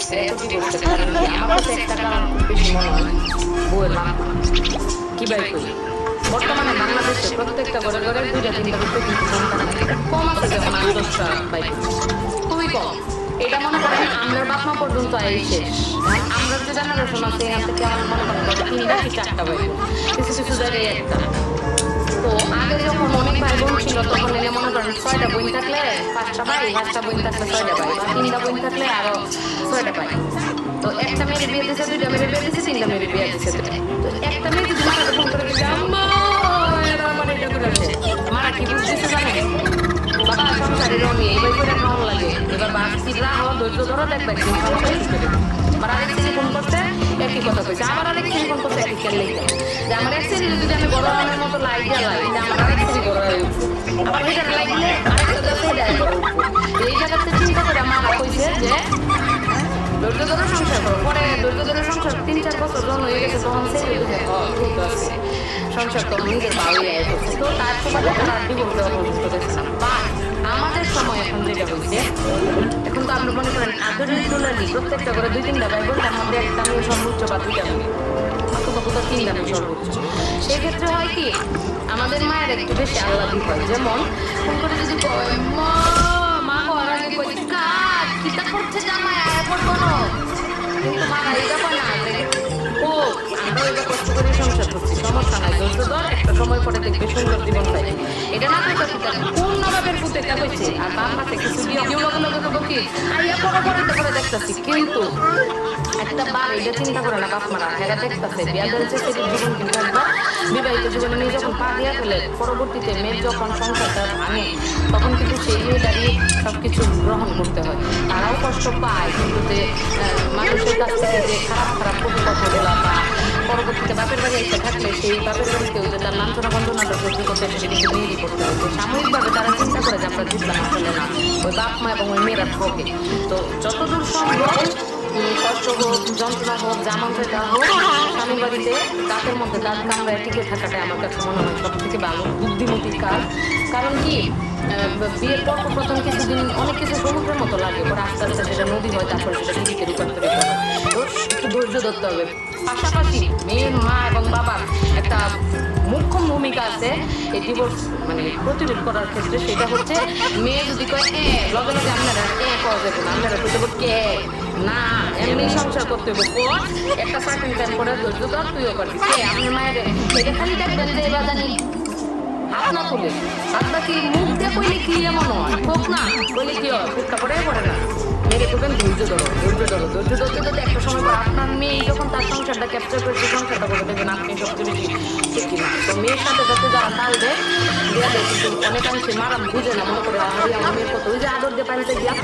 করছে কি আমার কাছে একটা কারণ খুব বেশি মনে হয় বউয়ের বাপ কি বাই করি বর্তমানে বাংলাদেশে প্রত্যেকটা ঘরে ঘরে দুইটা তিনটা কিন্তু কম আছে যেমন আট দশটা বাই খুবই কম। এটা মনে করেন আমরা বাপ মা পর্যন্ত আই শেষ এখন আমরা যে জেনারেশন আছে, এখান থেকে আমার মনে করেন তিনটা কি চারটা বাই কিছু কিছু জায়গায় একটা। তো আগে যখন অনেক ভাই বোন ছিল, তখন এনে মনে করেন ছয়টা বই থাকলে পাঁচটা ভাই পাঁচটা বোন থাকলে ছয়টা ভাই বা তিনটা বই থাকলে আরও ছয়টা ভাই তো একটা মেয়ের বিয়ে দিছে, দুইটা মেয়ের বিয়ে দিছে, তিনটা মেয়ের বিয়ে দিছে তো একটা বাড়তি রাহ ধৈর্য ধরো দেখবে একদিন সংসার ঠিক করে আমার আরেক ছেলে ফোন করছে একই কথা কইছে। আমার আরেক ছেলে ফোন করছে একই লেগে যে আমার এক ছেলে যদি আমি বড় হওয়ার মতো লাইট জ্বালাই যে আমার আরেক বড় হয়ে হয়ে গেছে তখন ছেলে বুঝে "ও, ঠিক আছে সংসার তো নিজের ভালোই তো তার সময় তারা ডিভোর্স দেওয়া পর্যন্ত গেছে না বাট আমাদের সময় এখন যেটা হয়েছে মনে করেন আদরের দুলালি, প্রত্যেকটা করে দুই তিনটা ভাই বোন তার একটা মেয়ে সর্বোচ্চ বা দুইটা মেয়ে অথবা কোথাও তিনটা মেয়ে সর্বোচ্চ। সেক্ষেত্রে হয় কি, আমাদের মায়ের একটু বেশি আল্লাদি হয়। যেমন, ফোন করে যদি মা আগে কই কাজ কিতা করছে জামাই? কিন্তু মা এটা না ও, আমরা এটা কষ্ট করে সংসার করছি, সমস্যা নাই, ধৈর্য ধর, একটা সময় পরে দেখবে সুন্দর জীবন পাই এটা না এটা কইছে আর বাম হাতে কিছু দিয়ে কেউ লগে লগে তো কি? আইয়া পরে পরে করে দেখতাছি, কিন্তু একটা বার এটা চিন্তা করে না, বাপ মারা হেরা দেখতাছে, বিয়া দিয়েছে সেটির জীবন কিন্তু একবার বিবাহিত জীবনে মেয়ে যখন পা দিয়া ফেলে, পরবর্তীতে মেয়ের যখন সংসারটা ভাঙে, তখন কিন্তু সেই মেয়ে দাঁড়িয়ে সব কিছু গ্রহণ করতে হয়। তারাও কষ্ট পায়, কিন্তু যে মানুষের কাছ থেকে যে খারাপ খারাপ কটু পরবর্তীতে বাপের বাড়ি এসে থাকলে সেই বাপের বাড়িতেও যে তার লাঞ্ছনা বন্ধনাটা সহ্য করতে সেটা কিন্তু মেয়েরই করতে হতো সাময়িকভাবে তারা চিন্তা করে যে আমরা দিচ্লাম আসলে না, ওই বাপ মা এবং ওই মেয়েরা ঠকে তো যতদূর সম্ভব কষ্ট হোক, যন্ত্রণা হোক যেমন সেটা হোক, স্বামীর বাড়িতে দাঁতের মধ্যে দাঁত কামড়ায় টিকে থাকাটা আমার কাছে মনে হয় সব থেকে ভালো বুদ্ধিমতির কাজ। কারণ কি বিয়ের পর পর প্রথম কিছুদিন অনেক কিছু সমুদ্রের মতো লাগে। পরে আস্তে আস্তে সেটা নদী হয়, তারপরে সেটা টিকিতে রূপান্তরিত হয়। তো একটু ধৈর্য ধরতে হবে। পাশাপাশি মেয়ের মা এবং বাবার একটা মুখ্য ভূমিকা আছে। এই ডিভোর্স মানে প্রতিরোধ করার ক্ষেত্রে সেটা হচ্ছে মেয়ে যদি কয়, এ, লগে লগে আপনারা এ করা যাবে না? আপনারা বলতে কে? না, এমনি সংসার করতে হবে পর একটা সার্টেন টাইম করে ধৈর্য ধর, তুইও করবি কে? আপনি মায়ের এটা খালি দেখবেন যে এবার জানি হাত না তুলে। হাত বাকি মুখ দিয়ে কি এমন হয়? হোক না, কইলে কি হয়? ফুটটা পরে পড়ে না। মেরে করবেন ধৈর্য ধরো ধৈর্য ধরো, ধৈর্য ধরতে ধরতে একটা সময় পর মেয়ে যখন তার সংসারটা ক্যাপচার করছে সংসারটা করে দেখবেন আপনি সবচেয়ে বেশি শিখি না তো মেয়ের সাথে সাথে যারা তাল দেয় দেওয়া দেয় কিন্তু অনেকাংশে মারা বুঝে না, মনে করে আমি আমার মেয়ের কত ওই যে আদর দিয়ে পানিতে গিয়া